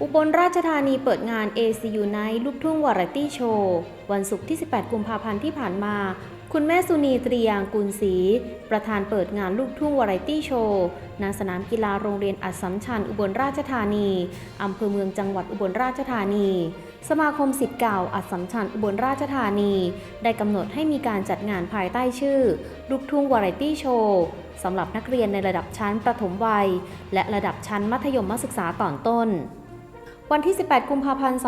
อุบลราชธานีเปิดงาน ACU Night ลูกทุ่งวาไรตี้โชว์วันศุกร์ที่ 18 กุมภาพันธ์ที่ผ่านมา คุณแม่สุนีตรียางกุลศรีประธานเปิดงานลูกทุ่งวาไรตี้โชว์ณสนามกีฬาโรงเรียนอัสสัมชัญอุบลราชธานี อำเภอเมืองจังหวัดอุบลราชธานี สมาคมสิทธิ์เก่าอัสสัมชัญอุบลราชธานี ได้กำหนดให้มีการจัดงานภายใต้ชื่อ ลูกทุ่งวาไรตี้โชว์สำหรับนักเรียนในระดับชั้นประถมวัย และระดับชั้นมัธยมศึกษาตอนต้น วันที่ 18 กุมภาพันธ์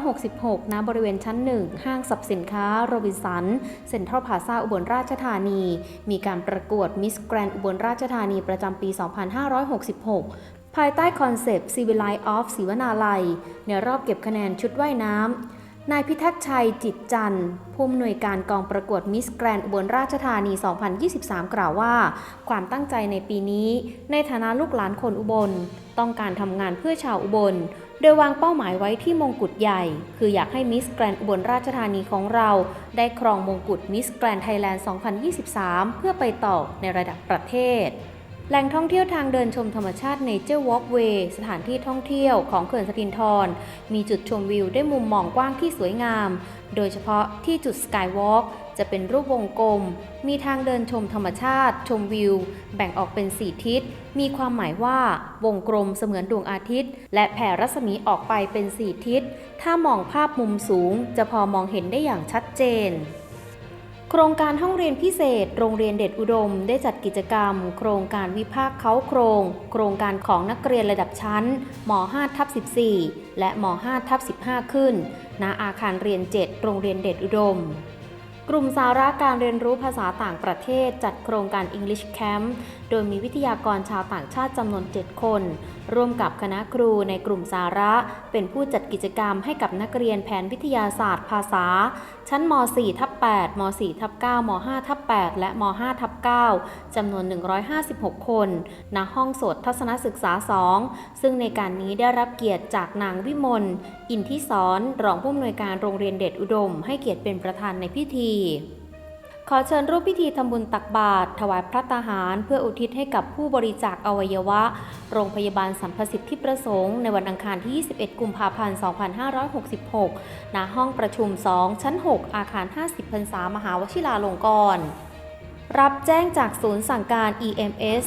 2566 ณ บริเวณชั้น 1 ห้างสรรพสินค้าโรบินสัน เซ็นทรัลพลาซาอุบลราชธานี มีการประกวดมิสแกรนอุบลราชธานีประจำปี 2566 ภายใต้คอนเซปต์ Civilize of ศิวนาลัย ในรอบเก็บคะแนนชุดว่ายน้ำ นายพิทักษ์ชัยจิตจันทร์ผู้อำนวยการกองประกวดมิสแกรนอุบลราชธานี 2023 กล่าวว่า ความตั้งใจในปีนี้ ในฐานะลูกหลานคนอุบล ต้องการทำงานเพื่อชาวอุบล โดยวางเป้าหมายไว้ที่มงกุฎใหญ่ คืออยากให้มิสแกรนอุบลราชธานีของเรา ได้ครองมงกุฎมิสแกรนไทยแลนด์ 2023 เพื่อไปต่อในระดับประเทศ แหล่งท่องเที่ยวทางเดินชมธรรมชาติ Nature Walkway สถานที่ท่องเที่ยวของเขื่อนสทินทร มีจุดชมวิวได้มุมมองกว้างที่สวยงาม โดยเฉพาะที่จุด Skywalk จะเป็นรูปวงกลม มีทางเดินชมธรรมชาติ ชมวิว แบ่งออกเป็น 4 ทิศ มีความหมายว่าวงกลมเสมือนดวงอาทิตย์ และแผ่รัศมีออกไปเป็น 4 ทิศ ถ้ามองภาพมุมสูงจะพอมองเห็นได้อย่างชัดเจน โครงการห้องเรียนพิเศษ โรงเรียนเด็ดอุดม ได้จัดกิจกรรม โครงการวิภาคเขาโครง โครงการของนักเรียนระดับชั้นม5ทับ14 และม5ทับ15 ขึ้น ณอาคารเรียน 7 โรงเรียนเด็ดอุดม กลุ่มสาระการเรียนรู้ภาษาต่างประเทศจัดโครงการ English Camp โดยมีวิทยากรชาวต่างชาติจำนวน 7 คน ร่วมกับคณะครูในกลุ่มสาระ เป็นผู้จัดกิจกรรมให้กับนักเรียนแผนวิทยาศาสตร์ภาษา ชั้นม 4 ทับ8ม 4 ทับ9ม 5 ทับ8และม 5 ทับ9จำนวน 156 คนณห้องสตทัศนศึกษา 2 ซึ่งในการนี้ได้รับเกียรติจากนางวิมล อินทิสอนรองผู้อำนวยการโรงเรียนเด็ดอุดม ให้เกียรติเป็นประธานในพิธีขอเชิญร่วมพิธีทำบุญตักบาตรถวายพระตาหาร เพื่ออุทิศให้กับผู้บริจาคอวัยวะ โรงพยาบาลสัมพสิทธิประสงค์ ในวันอังคารที่ 21 กุมภาพันธ์ 2566 ณ ห้องประชุม 2 ชั้น 6 อาคาร 50 พรรษามหาวชิราลงกรณ์รับแจ้งจากศูนย์สั่งการ EMS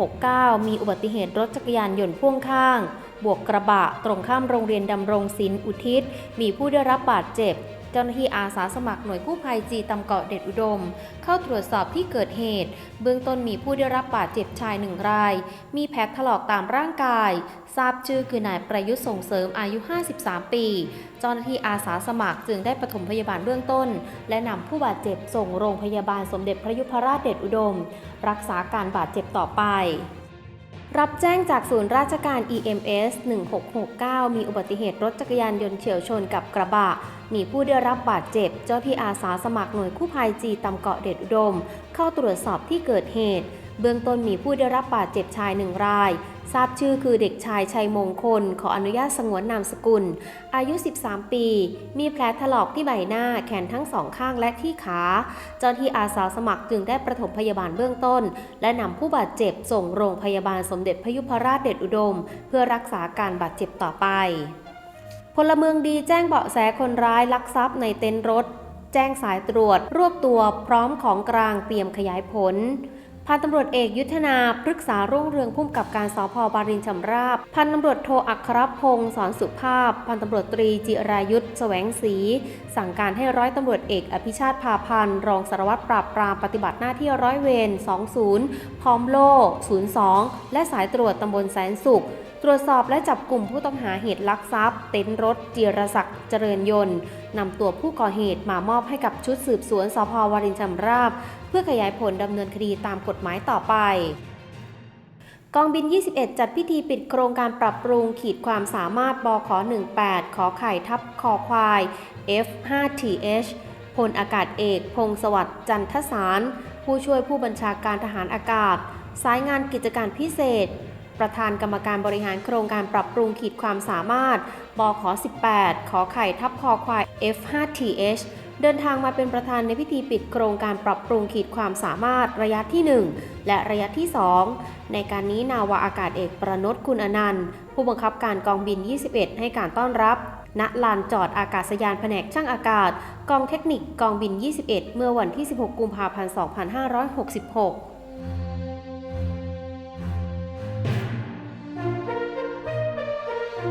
1669 มีอุบัติเหตุรถจักรยานยนต์พ่วงข้าง บวกกระบะ ตรงข้ามโรงเรียนดำรงศิลป์อุทิศ มีผู้ได้รับบาดเจ็บ เจ้าหน้าที่อาสาสมัครหน่วยกู้ภัยจีตำเกาะเด็ดอุดม เข้าตรวจสอบที่เกิดเหตุ เบื้องต้นมีผู้ได้รับบาดเจ็บชายหนึ่งราย มีแผลถลอกตามร่างกาย ทราบชื่อคือนายประยุทธ์ส่งเสริมอายุ 53 ปี เจ้าหน้าที่อาสาสมัครจึงได้ปฐมพยาบาลเบื้องต้น และนำผู้บาดเจ็บส่งโรงพยาบาลสมเด็จพระยุพราชเดชอุดม รักษาการบาดเจ็บต่อไป รับแจ้งจากศูนย์ราชการ EMS 1669 มีอุบัติเหตุรถจักรยานยนต์เฉียวชนกับกระบะ มีผู้ได้รับบาดเจ็บ เจ้าที่อาสาสมัครหน่วยคู่ภัยจีตำเกาะเด็ดอุดม เข้าตรวจสอบที่เกิดเหตุ เบื้องต้นมีผู้ได้รับบาดเจ็บชายหนึ่งราย ทราบชื่อคือเด็กชายชัยมงคล ขออนุญาตสงวนนามสกุล อายุ 13 ปี มีแผลถลอกที่ใบหน้าแขนทั้งสองข้างและที่ขา เจ้าที่อาสาสมัครจึงได้ประถมพยาบาลเบื้องต้น และนำผู้บาดเจ็บส่งโรงพยาบาลสมเด็จพยุพราชเดชอุดม เพื่อรักษาการบาดเจ็บต่อไป พลเมืองดีแจ้งเบาะแสคนร้ายลักทรัพย์ในเต็นท์รถ แจ้งสายตรวจ รวบตัวพร้อมของกลางเตรียมขยายผล พันตำรวจเอกยุทธนาปรึกษารุ่งเรืองพุ่มกับการสพบารินชำราบ พันตำรวจโทอัครพงศ์สอนสุภาพ พันตำรวจตรีจิรายุทธแสวงศรีสั่งการให้ร้อยตำรวจเอกอภิชาติพาพันธ์รองสารวัตรปราบปรามปฏิบัติหน้าที่ร้อยเวร 20 พร้อมโล่02 และสายตรวจตำบลแสนสุข ตรวจสอบและจับกลุ่มผู้ต้องหาเหตุลักทรัพย์ เต็นท์รถจิรศักดิ์เจริญยนต์นำตัวผู้ก่อเหตุมามอบให้กับชุดสืบสวนสพวารินชำราบ เพื่อขยายผลดำเนินคดีตามกฎหมายต่อไปกองบิน 21 จัดพิธีปิดโครงการปรับปรุงขีดความสามารถบข18 ขอไข่ทับคอควาย F5TH พลอากาศเอก พงศวัสดิ์จันทสาร ผู้ช่วยผู้บัญชาการทหารอากาศ สายงานกิจการพิเศษ ประธานกรรมการบริหารโครงการปรับปรุงขีดความสามารถ บข 18 ขอไข่ทับคอควาย F5TH เดินทางมาเป็นประธานในพิธีปิดโครงการปรับปรุงขีดความสามารถระยะที่ 1 และระยะที่ 2 ในการนี้นาวาอากาศเอกประนตคุณอนันต์ ผู้บังคับการกองบิน 21 ให้การต้อนรับ ณ ลานจอดอากาศยานแผนกช่างอากาศ กองเทคนิคกองบิน 21 เมื่อวันที่ 16 กุมภาพันธ์ 2566